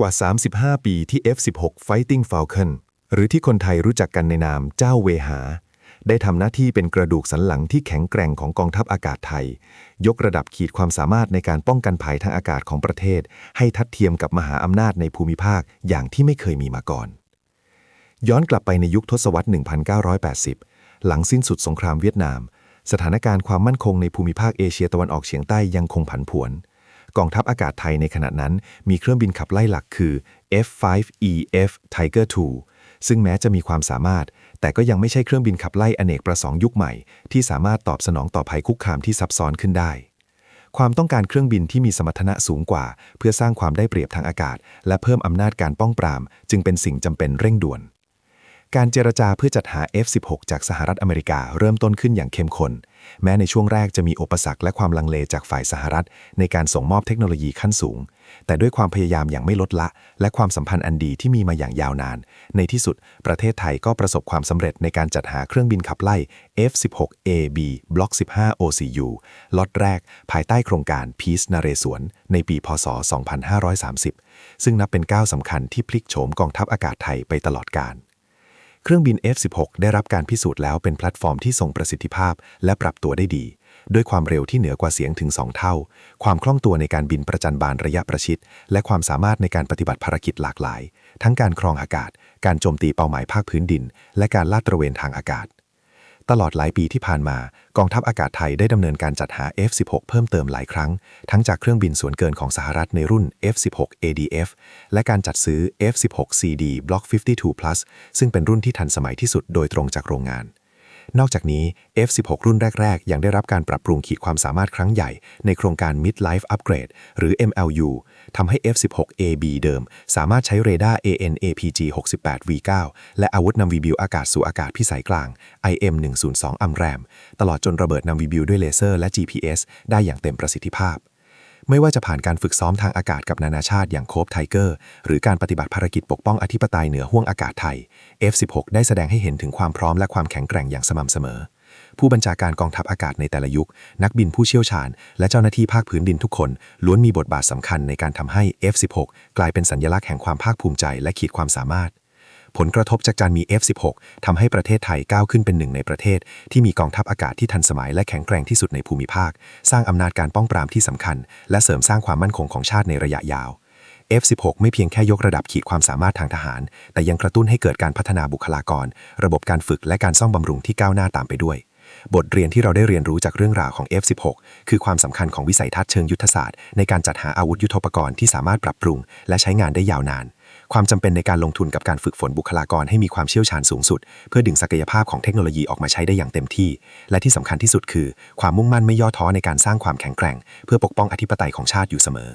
กว่า 35 ปีที่ F-16 Fighting Falcon หรือที่คนไทยรู้จักกันในนามเจ้าเวหา ได้ทำหน้าที่เป็นกระดูกสันหลังที่แข็งแกร่งของกองทัพอากาศไทย ยกระดับขีดความสามารถในการป้องกันภัยทางอากาศของประเทศ ให้ทัดเทียมกับมหาอำนาจในภูมิภาคอย่างที่ไม่เคยมีมาก่อน ย้อนกลับไปในยุคทศวรรษ 1980 หลังสิ้นสุดสงครามเวียดนาม สถานการณ์ความมั่นคงในภูมิภาคเอเชียตะวันออกเฉียงใต้ยังคงผันผวน กองทัพอากาศไทยในขณะนั้น มีเครื่องบินขับไล่หลักคือ F5EF Tiger II ซึ่งแม้จะมีความสามารถ แต่ก็ยังไม่ใช่เครื่องบินขับไล่อเนกประสงค์ยุคใหม่ ที่สามารถตอบสนองต่อภัยคุกคามที่ซับซ้อนขึ้นได้ ความต้องการเครื่องบินที่มีสมรรถนะสูงกว่า เพื่อสร้างความได้เปรียบทางอากาศ และเพิ่มอำนาจการป้องปราม จึงเป็นสิ่งจำเป็นเร่งด่วน การเจรจาเพื่อจัดหา F-16 จากสหรัฐอเมริกาเริ่มต้นขึ้นอย่างเข้มข้น แม้ในช่วงแรกจะมีอุปสรรคและความลังเลจากฝ่ายสหรัฐ ในการส่งมอบเทคโนโลยีขั้นสูง แต่ด้วยความพยายามอย่างไม่ลดละ และความสัมพันธ์อันดีที่มีมาอย่างยาวนาน ในที่สุด ประเทศไทยก็ประสบความสำเร็จในการจัดหาเครื่องบินขับไล่ F-16AB Block 15 OCU ล็อตแรก ภายใต้โครงการ Peace นเรศวรในปี พศ 2530 ซึ่งนับเป็นก้าวสำคัญที่พลิกโฉมกองทัพอากาศไทยไปตลอดกาล เครื่องบิน F-16 ได้รับการพิสูจน์แล้วเป็นแพลตฟอร์มที่ทรงประสิทธิภาพ และปรับตัวได้ดี ด้วยความเร็วที่เหนือกว่าเสียงถึง 2 เท่า ความคล่องตัวในการบินประจันบานระยะประชิด และความสามารถในการปฏิบัติภารกิจหลากหลาย ทั้งการครองอากาศ การโจมตีเป้าหมายภาคพื้นดิน และการลาดตระเวนทางอากาศ ตลอดหลายปีที่ผ่านมา กองทัพอากาศไทยได้ดำเนินการจัดหา F-16 เพิ่มเติมหลายครั้ง ทั้งจากเครื่องบินส่วนเกินของสหรัฐในรุ่น F-16 ADF และการจัดซื้อ F-16 CD Block 52 Plus ซึ่งเป็นรุ่นที่ทันสมัยที่สุดโดยตรงจากโรงงาน นอกจากนี้ F-16 รุ่นแรก ๆ ยังได้รับการปรับปรุงขีดความสามารถครั้งใหญ่ ในโครงการ Mid-Life Upgrade หรือ MLU ทำให้ F-16AB เดิม สามารถใช้เรดาร์ AN/APG 68 V9 และอาวุธนำวีบิวอากาศสู่อากาศพิสัยกลาง IM 102อัมแรมตลอดจนระเบิดนำวีบิวด้วยเลเซอร์และ GPS ได้อย่างเต็มประสิทธิภาพ ไม่ว่าจะผ่านการฝึกซ้อมทางอากาศกับนานาชาติอย่างโคบไทเกอร์ หรือการปฏิบัติภารกิจปกป้องอธิปไตยเหนือห้วงอากาศไทย F-16 ได้แสดงให้เห็นถึงความพร้อมและความแข็งแกร่งอย่างสม่ำเสมอ ผู้บัญชาการกองทัพอากาศในแต่ละยุค นักบินผู้เชี่ยวชาญ และเจ้าหน้าที่ภาคพื้นดินทุกคน ล้วนมีบทบาทสำคัญในการทำให้ F-16 กลายเป็นสัญลักษณ์แห่งความภาคภูมิใจและขีดความสามารถ ผลกระทบจากการมี F-16 ทำให้ประเทศไทยก้าวขึ้นเป็นหนึ่งในประเทศ ที่มีกองทัพอากาศที่ทันสมัยและแข็งแกร่งที่สุดในภูมิภาค สร้างอำนาจการป้องปรามที่สำคัญ และเสริมสร้างความมั่นคงของชาติในระยะยาว F-16 ไม่เพียงแค่ยกระดับขีดความสามารถทางทหาร แต่ยังกระตุ้นให้เกิดการพัฒนาบุคลากร ระบบการฝึกและการซ่อมบำรุงที่ก้าวหน้าตามไปด้วย บทเรียนที่เราได้เรียนรู้จากเรื่องราวของ F-16 คือความสำคัญของวิสัยทัศน์เชิงยุทธศาสตร์ ในการจัดหาอาวุธยุทโธปกรณ์ที่สามารถปรับปรุง และใช้งานได้ยาวนาน ความจำเป็นในการลงทุนกับการฝึกฝนบุคลากรให้มีความเชี่ยวชาญสูงสุด เพื่อดึงศักยภาพของเทคโนโลยีออกมาใช้ได้อย่างเต็มที่ และที่สำคัญที่สุดคือ ความมุ่งมั่นไม่ย่อท้อในการสร้างความแข็งแกร่ง เพื่อปกป้องอธิปไตยของชาติอยู่เสมอ